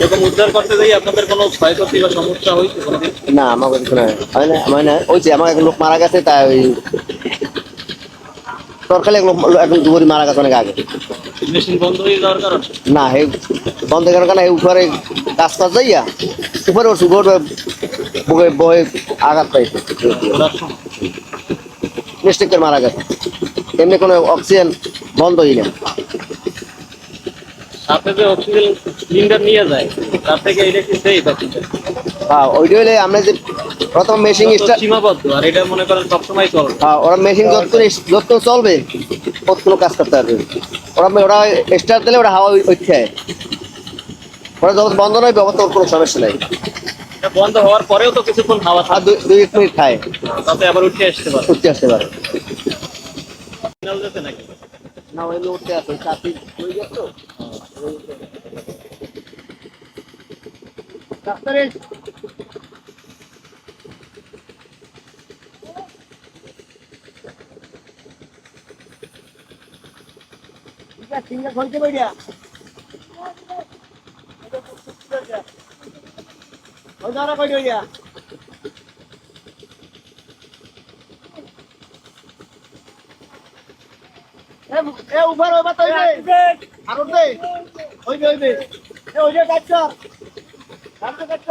এরকম উদ্ধার করতে যাই আপনাদের কোনো ক্ষয়ক্ষতি বা সমস্যা হয়েছে না আমার কাছে শোনা হয় না। ওই যে আমার এক লোক মারা গেছে তাই ওই তরকারি এক লোক এখন দুপুরি মারা গেছে অনেক আগে। বন্ধ হয়ে যাওয়ার কারণে? না হে বন্ধ করার কারণে উপরে কাজ কাজ যাইয়া উপরে ওর সুগর বুকে বয়ে আঘাত পাইছে। ওনার মিস্টেক করে মারা গেছে। এমনি কোনো অক্সিজেন বন্ধই না সাথে যে অক্সিজেন সিলিন্ডার নিয়ে যায় তার থেকে এটা কি সেই বাকিটা হ্যাঁ ওইটা হলে আমরা যে প্রথম মেশিন সীমাবদ্ধ আর এটা মনে করেন সবসময় চলে হ্যাঁ ওরা মেশিন যত যত চলবে তত কোনো কাজ করতে পারবে। ওরা ওরা স্টার্ট দিলে ওরা হাওয়া উঠছে ওরা যখন বন্ধ নয় ব্যবস্থা ওর কোনো সমস্যা নেই। বন্ধ হওয়ার পরেও তো কিছুক্ষণ হাওয়া থাকবে দুই দুই এক মিনিট খায়। তাতে আবার উঠে আসতে পারে। উঠতে আসতে পারে। নাকি? না ওই উঠতে আসে চাকরি হয়ে গেছে 자, 떨어 이가 진짜 건져버려. 건져라 걸려야. এ উবার ওবার তো হইবে আর উঠবে হইবে হইবে এ ওই যে কাটছ কাটছ কাটছ